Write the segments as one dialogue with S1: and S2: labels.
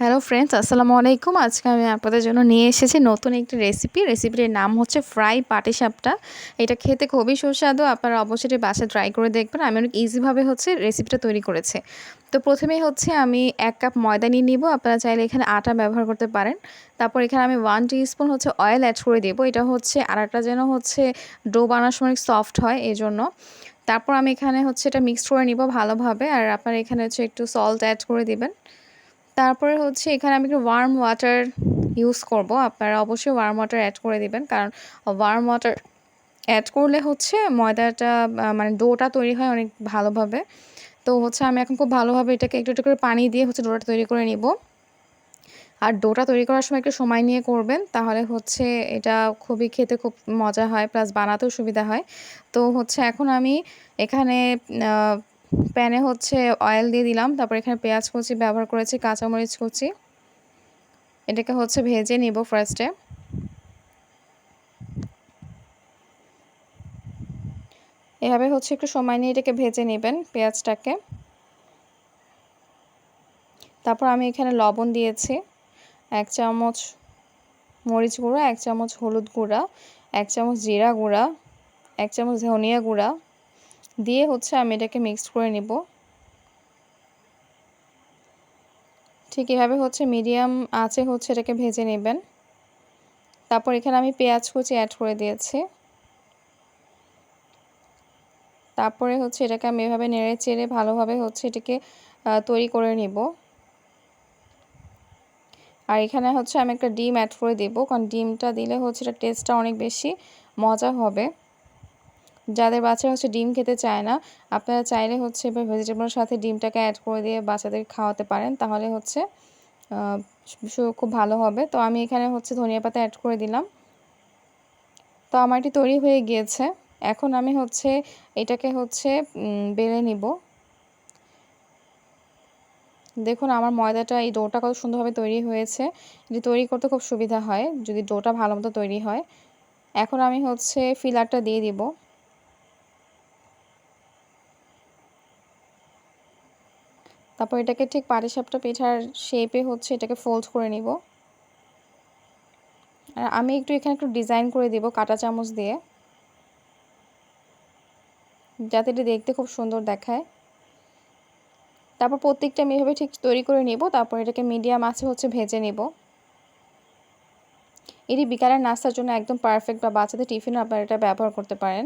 S1: Hello friends আসসালামু আলাইকুম আজকে আমি আপনাদের জন্য নিয়ে এসেছি নতুন একটি রেসিপি রেসিপিটির নাম হচ্ছে ফ্রাই পাটিসাপটা এটা খেতে খুবই সুস্বাদু। আপনারা অবশ্যই বাসায় ট্রাই করে দেখবেন। আমি অনেক ইজিভাবে হচ্ছে রেসিপিটা তৈরি করেছি। তো প্রথমেই হচ্ছে আমি এক কাপ ময়দা নিয়ে নিব। আপনারা চাইলে এখানে আটা ব্যবহার করতে পারেন। তারপর এখানে আমি ওয়ান স্পুন হচ্ছে অয়েল অ্যাড করে দেবো। এটা হচ্ছে আটাটা যেন হচ্ছে ডো বানানোর সময় সফট হয় এই জন্য তারপর আমি এখানে হচ্ছে এটা মিক্সড করে নিব ভালোভাবে। আর আপনারা এখানে হচ্ছে একটু সল্ট অ্যাড করে দিবেন। তারপরে হচ্ছে এখানে আমি একটু ওয়ার্ম ওয়াটার ইউজ করব। আপনারা অবশ্যই ওয়ার্ম ওয়াটার অ্যাড করে দিবেন, কারণ ওয়ার্ম ওয়াটার অ্যাড করলে হচ্ছে ময়দাটা মানে ডোটা তৈরি হয় অনেক ভালোভাবে। তো হচ্ছে আমি এখন খুব ভালোভাবে এটাকে একটু একটু করে পানি দিয়ে হচ্ছে ডোটা তৈরি করে নিব। আর ডোটা তৈরি করার সময় একটু সময় নিয়ে করবেন, তাহলে হচ্ছে এটা খুবই খেতে খুব মজা হয় প্লাস বানাতেও সুবিধা হয়। তো হচ্ছে এখন আমি এখানে প্যানে হচ্ছে অয়েল দিয়ে দিলাম, তারপর এখানে পেঁয়াজ কুচি ব্যবহার করেছি, কাঁচামরিচ কুচি। এটাকে হচ্ছে ভেজে নিব ফার্স্টে এভাবে হচ্ছে একটু সময় নিয়ে এটাকে ভেজে নেবেন পেঁয়াজটাকে। তারপর আমি এখানে লবণ দিয়েছি, এক চামচ মরিচ গুঁড়া, এক চামচ হলুদ গুঁড়া, এক চামচ জিরা গুঁড়া, এক চামচ ধনিয়া গুঁড়া। দিয়ে হচ্ছে আমি এটাকে মিক্সড করে নেব। ঠিক এভাবে হচ্ছে মিডিয়াম আঁচে হচ্ছে এটাকে ভেজে নেবেন। তারপর এখানে আমি পেঁয়াজ কুচি অ্যাড করে দিয়েছি। তারপরে হচ্ছে এটাকে আমি এভাবে নেড়ে চেড়ে ভালোভাবে হচ্ছে এটাকে তৈরি করে নিব। আর এখানে হচ্ছে আমি একটা ডিম অ্যাড করে দেবো, কারণ ডিমটা দিলে হচ্ছে এটা টেস্টটা অনেক বেশি মজা হবে। যাদের বাচ্চা হচ্ছে ডিম খেতে চায় না, আপনারা চাইলে হচ্ছে এবার ভেজিটেবলের সাথে ডিমটাকে অ্যাড করে দিয়ে বাচ্চাদের খাওয়াতে পারেন। তাহলে হচ্ছে খুব ভালো হবে। তো আমি এখানে হচ্ছে ধনিয়া পাতা অ্যাড করে দিলাম। তো আমার এটি তৈরি হয়ে গিয়েছে। এখন আমি হচ্ছে এটাকে হচ্ছে বেড়ে নিব। দেখুন আমার ময়দাটা, এই ডোটা কত সুন্দরভাবে তৈরি হয়েছে। এটি তৈরি করতে খুব সুবিধা হয়, যদি ডোটা ভালো মতো তৈরি হয়। এখন আমি হচ্ছে ফিলারটা দিয়ে দিব। তারপর এটাকে ঠিক পাটিসাপটা পিঠার শেপে হচ্ছে এটাকে ফোল্ড করে নিব। আর আমি একটু এখানে একটু ডিজাইন করে দিব কাটা চামচ দিয়ে। যাতে এটা দেখতে খুব সুন্দর দেখায়। তারপর প্রত্যেকটা আমি এভাবে ঠিক তৈরি করে নিব, তারপর এটাকে মিডিয়াম আছে হচ্ছে ভেজে নিব। এটি বিকালের নাস্তার জন্য একদম পারফেক্ট বা বাচ্চাদের টিফিনও আপনারা এটা ব্যবহার করতে পারেন।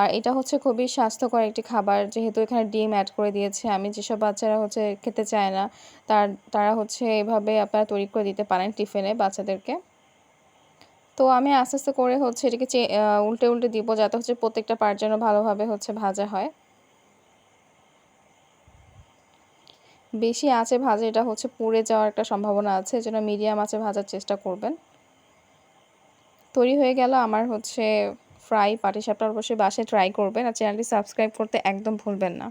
S1: আর এটা হচ্ছে খুবই স্বাস্থ্যকর একটি খাবার, যেহেতু এখানে ডিম অ্যাড করে দিয়েছে। আমি যেসব বাচ্চারা হচ্ছে খেতে চায় না, তার, তারা হচ্ছে এভাবে আপনারা তৈরি করে দিতে পারেন টিফিনে বাচ্চাদেরকে। তো আমি আস্তে আস্তে করে হচ্ছে এটাকে উল্টে উল্টে দিব যাতে হচ্ছে প্রত্যেকটা পার্ট যেন ভালোভাবে হচ্ছে ভাজা হয়। বেশি আঁচে ভাজা, এটা হচ্ছে পুড়ে যাওয়ার একটা সম্ভাবনা আছে এজন্য মিডিয়াম আঁচে ভাজার চেষ্টা করবেন। তৈরি হয়ে গেল আমার হচ্ছে ফ্রাই পাটিসাপটা অবশ্যই বাসায় ট্রাই করবেন। আর চ্যানেলটি সাবস্ক্রাইব করতে একদম ভুলবেন না।